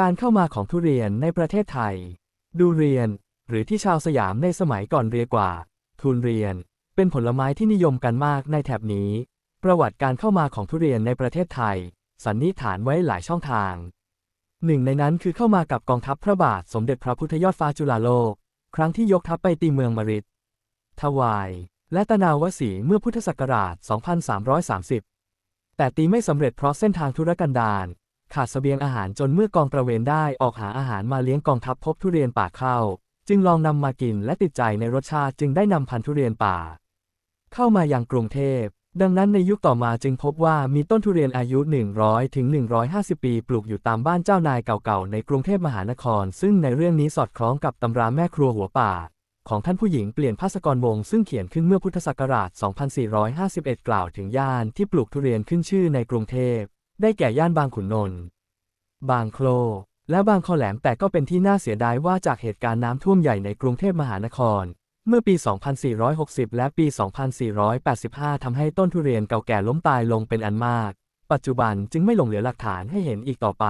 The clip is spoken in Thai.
การเข้ามาของทุเรียนในประเทศไทย ดูเรียน หรือที่ชาวสยามในสมัยก่อนเรียกว่า ทุนเรียน เป็นผลไม้ที่นิยมกันมากในแถบนี้ ประวัติการเข้ามาของทุเรียนในประเทศไทย สันนิษฐานไว้หลายช่องทาง หนึ่งในนั้นคือเข้ามากับกองทัพพระบาทสมเด็จพระพุทธยอดฟ้าจุฬาโลก ครั้งที่ยกทัพไปตีเมืองมริดทวาย และตะนาวสีเมื่อพุทธศักราช 2330 แต่ตีไม่สำเร็จเพราะเส้นทางธุรกันดาร ขาดเสบียงอาหารจนเมื่อกองตระเวนได้ออกหาอาหารมาเลี้ยงกองทัพพบทุเรียนป่าเข้า จึงลองนำมากินและติดใจในรสชาติจึงได้นำพันธุ์ทุเรียนป่า เข้ามาอยังกรุงเทพ ดังนั้นในยุคต่อมาจึงพบว่ามีต้นทุเรียนอายุ 100 ถึง 150 ปีปลูกอยู่ตามบ้านเจ้านายเก่าๆ ในกรุงเทพมหานคร ซึ่งในเรื่องนี้สอดคล้องกับตำราแม่ครัวหัวป่า ของท่านผู้หญิงเปลี่ยนภาสกรวงซึ่งเขียนขึ้นเมื่อพุทธศักราช 2451 กล่าวถึงย่านที่ปลูกทุเรียนขึ้นชื่อในกรุงเทพ ได้แก่ย่านบางขุนนนท์ บางโคลและบางคอแหลมแต่ก็เป็นที่น่าเสียดายว่าจากเหตุการณ์น้ำท่วมใหญ่ในกรุงเทพมหานคร เมื่อปี 2460 และปี 2485 ทำให้ต้นทุเรียนเก่าแก่ล้มตายลงเป็นอันมาก ปัจจุบันจึงไม่หลงเหลือหลักฐานให้เห็นอีกต่อไป